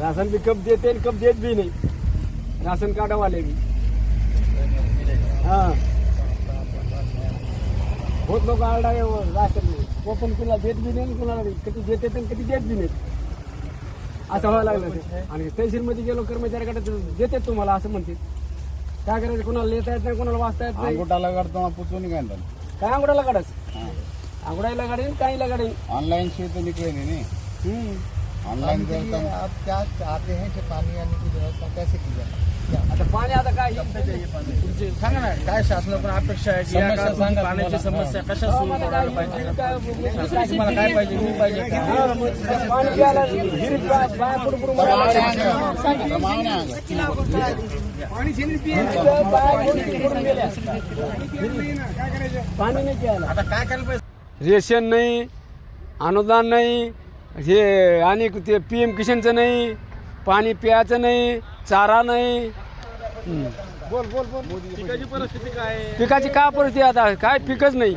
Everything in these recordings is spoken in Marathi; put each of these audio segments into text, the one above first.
राशन बी कप देते आणि कप देत बी नाही. राशन कार्डवाले बी. हा. बहुत लोक आरडा आहे व राशन ओपन कुणाला देत बी नाही कुणाला. कधी देते आणि कधी देत बी नाही. असं व्हायला लागलं ते. आणि तहसील मध्ये गेलो कर्मचाऱ्याकडे देते तुम्हाला असं म्हणते काय करायचं? कुणाला लिहिता येत नाही कुणाला वाचता येत नाही. अंगुठाला काढतो पुचून घालतात काय आंघोळाला काढस आंघोळायला काढेल काहीला काढेल ऑनलाईन तर निकळे नहीं? पानी करता. की आप क्या चाहते हैं कि पानी आने की व्यवस्था कैसे की जाए? आता पाणी आता काय? तुमची सांगा ना काय शासनाकडून अपेक्षा आहे की या काळात पाण्याची. समस्या कशा सोडवायला पाहिजे? तुम्हाला काय पाहिजे? मी? हा, पाणी. पाणी नाही आता काय करायला पाहिजे? रेशन नाही अनुदान नाही हे आणि ते पी एम किशनचं नाही पाणी प्यायचं नाही चारा नाही. पिकाची परिस्थिती काय आहे? पिकाची काय परिस्थिती आता? काय पिकच नाही.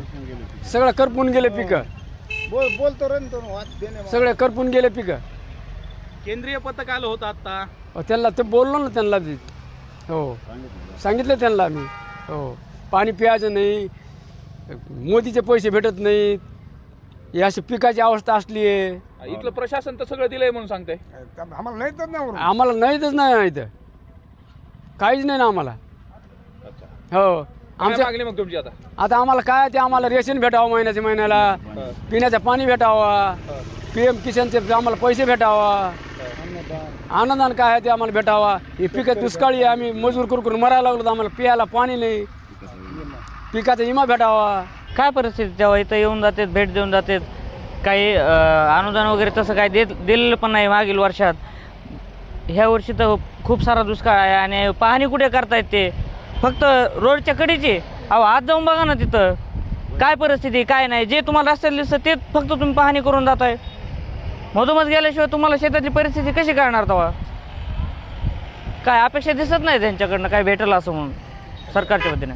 सगळं करपून गेले पिकं. बोल बोल तो रन तो वाच देने सगळे करपून गेले पिकं. केंद्रीय पथक आलं होतं आता त्यांना ते बोललो ना त्यांना. ते. हो. सांगितलं त्यांना आम्ही. हो. पाणी प्यायचं नाही. मोदीचे पैसे भेटत नाहीत. ही अशी पिकाची अवस्था असली आहे. इथलं प्रशासन तर सगळं दिलंय म्हणून सांगते. आम्हाला नाही तर नाही आम्हाला नाहीतच नाही इथं. काहीच नाही ना आम्हाला. हो. आमच्या मागणी मग तुमची आता? आता आम्हाला काय ते आम्हाला रेशन भेटावं महिन्याच्या महिन्याला. पिण्याचं पाणी भेटावा. पी एम किशनचे आम्हाला पैसे भेटावा. अनुदान काय आहे ते आम्हाला भेटावा. हे पिकं दुष्काळी आहे. आम्ही मजूर करून मरायला लागलो तर आम्हाला पियाला पाणी नाही. पिकाचा विमा भेटावा. काय परिस्थिती? तेव्हा इथं येऊन जातात भेट देऊन जातात काही अनुदान वगैरे तसं काय देत दिलेलं पण नाही मागील वर्षात. ह्या वर्षी तर खूप सारा दुष्काळ आहे आणि पाहणी कुठे करतायत ते? फक्त रोडच्या कडीची अहो आज जाऊन बघा ना तिथं. काय परिस्थिती काय नाही. जे तुम्हाला रस्त्याला दिसतं ते फक्त तुम्ही पाहणी करून जाताय. मधोमध गेल्याशिवाय तुम्हाला शेताची परिस्थिती कशी करणार तेव्हा? काय अपेक्षा दिसत नाही त्यांच्याकडनं काय भेटलं असं म्हणून सरकारच्या वतीने?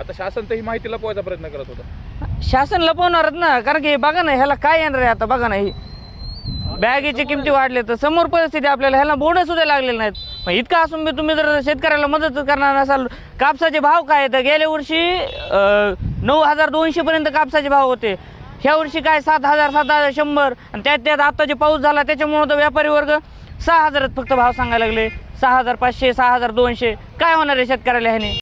आता शासन तर ही माहिती लपवायचा प्रयत्न करत होता. शासन लपवणारच ना कारण की बघा ना ह्याला काय येणार आहे आता बघा ना ही. बॅगेची किमती वाढले तर समोर परिस्थिती आपल्याला ह्याला बोर्ड सुद्धा लागलेले नाहीत. मग इतकं असून बी तुम्ही जर शेतकऱ्याला मदत करणार नसाल कापसाचे भाव काय तर गेल्या वर्षी अं, नऊ हजार दोनशे पर्यंत कापसाचे भाव होते. ह्या वर्षी काय सात हजार सात हजार शंभर आणि त्यात त्यात आता जे पाऊस झाला त्याच्यामुळं तर व्यापारी वर्ग सहा हजारात फक्त भाव सांगायला लागले. सहा हजार पाचशे सहा हजार दोनशे. काय होणार आहे शेतकऱ्याला ह्याने?